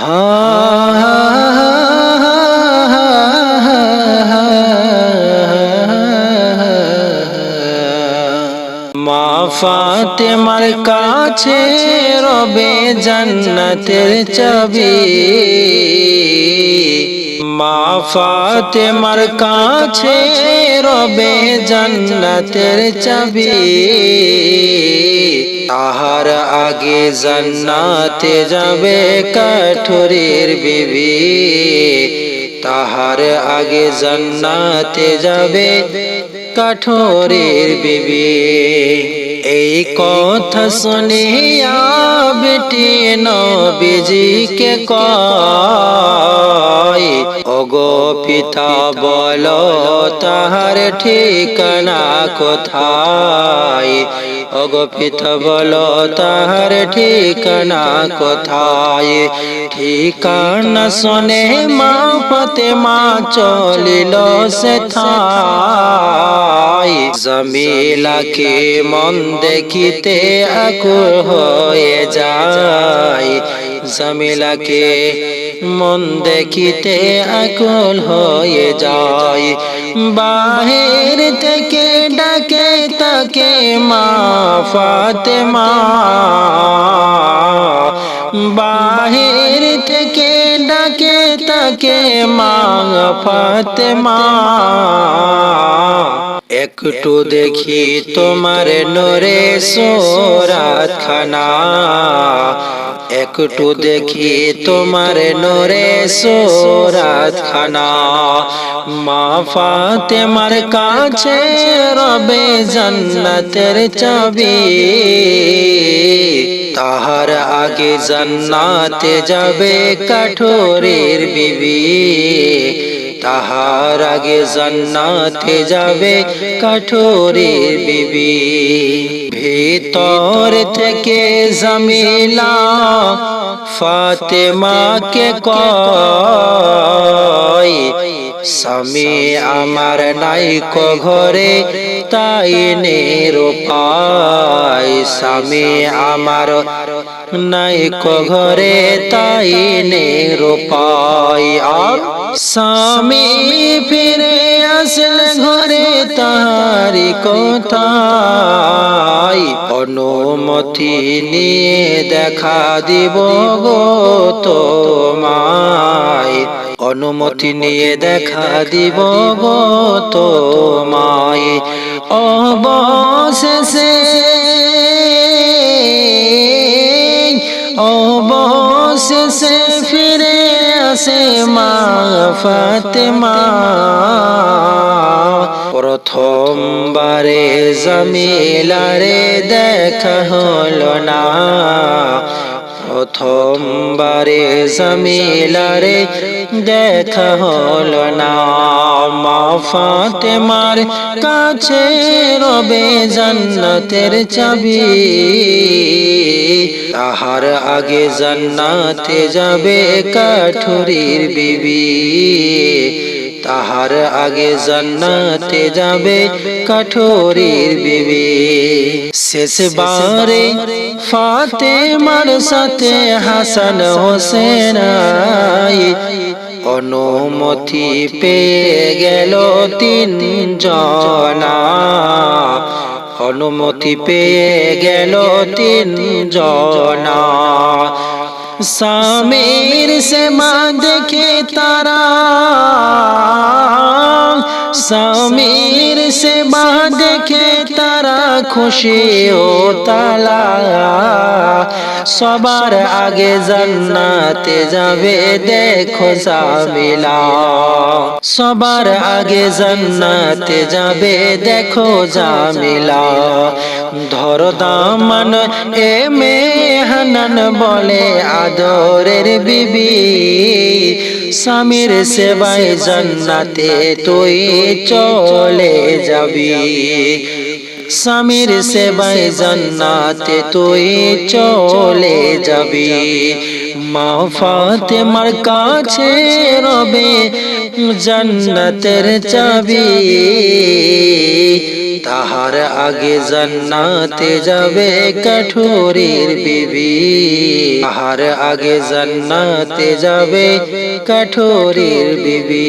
মা ফাতেমার কাছে রবে জান্নাতের চাবি মা ফাতেমার কাছে রবে জান্নাতের চাবি। তাহার আগে জান্নাতে যাবে কাঠুরের বিবি। তাহার আগে জান্নাতে যাবে কাঠোরের বিবি। এই কথা শুনিয়া বেটি নবীজিকে কয় ওগো পিতা বল, তাহার ঠিকানা কোথায়? ওগো পিতা বল, তাহার ঠিকানা কোথায়? ঠিকানা শোনে মা ফতে মা চলিল সে থাই জমিলাকে মন দেখিতে আকুল হয়ে যায়। জমিলাকে মন দেখিতে আকুল হয়ে যায়। বাহির থেকে ডাকে তাকে, মা ফাতেমা। বাহির থেকে ডাকে তাকে, মা ফাতেমা। একটু দেখি তোমার নোরে সোরাত খানা একটু দেখি তোমার নরে সোরাত খানা মা ফাতেমার কাছে রবে জান্নাতের চাবি। তাহার আগে জান্নাতে যাবে কাঠোরের বিবি। তাহার আগে জান্নাতে যাবে কাঠোরের বিবি। ভেতর থেকে জামিলা ফাতেমাকে কয়, স্বামী আমার নাইক ঘরে তাই নিরুপায় স্বামী আমার নাইক ঘরে তাই নিরুপায় আর স্বামী ফিরে আসল ঘরে, তাহারি কোথায় অনুমতি নিয়ে দেখা দিব গো তোমায়। অনুমতি নিয়ে দেখা দিব গো তোমায়। আসে মা ফাতেমা প্রথমবারে জমিলারে দেখা হলো না প্রথমবারে জমিলারে দেখা হলো না মা ফাতেমার কাছে রবে জান্নাতের চাবি তাহার আগে জান্নাতে যাবে কাঠুরির বিবি। তাহার আগে জান্নাতে যাবে কাঠোরের বিবি। শেষবারে ফাতেমার সাথে হাসান হোসেন অনুমতি পেয়ে গেল তিন জনা অনুমতি পেয়ে গেল তিন জনা সামের সে মা দেখে তারা স্বামীর সেবা দেখে তারা খুশি ও তালা। সবার আগে জান্নাতে যাবে, দেখো জামিলা। সবার আগে জান্নাতে যাবে, দেখো জামিলা। ধর দামান এ মেহানন বলে, আদরের বিবি। স্বামীর সেবায় জান্নাতে তুই চলে যাবি। স্বামীর সেবায় জান্নাতে তুই চলে যাবি। মা ফাতেমার কাছে রবে জান্নাতের চাবি। তাহার আগে জান্নাতে যাবে কাঠুরির বিবি তাহার আগে জান্নাতে যাবে কাঠুরির বিবি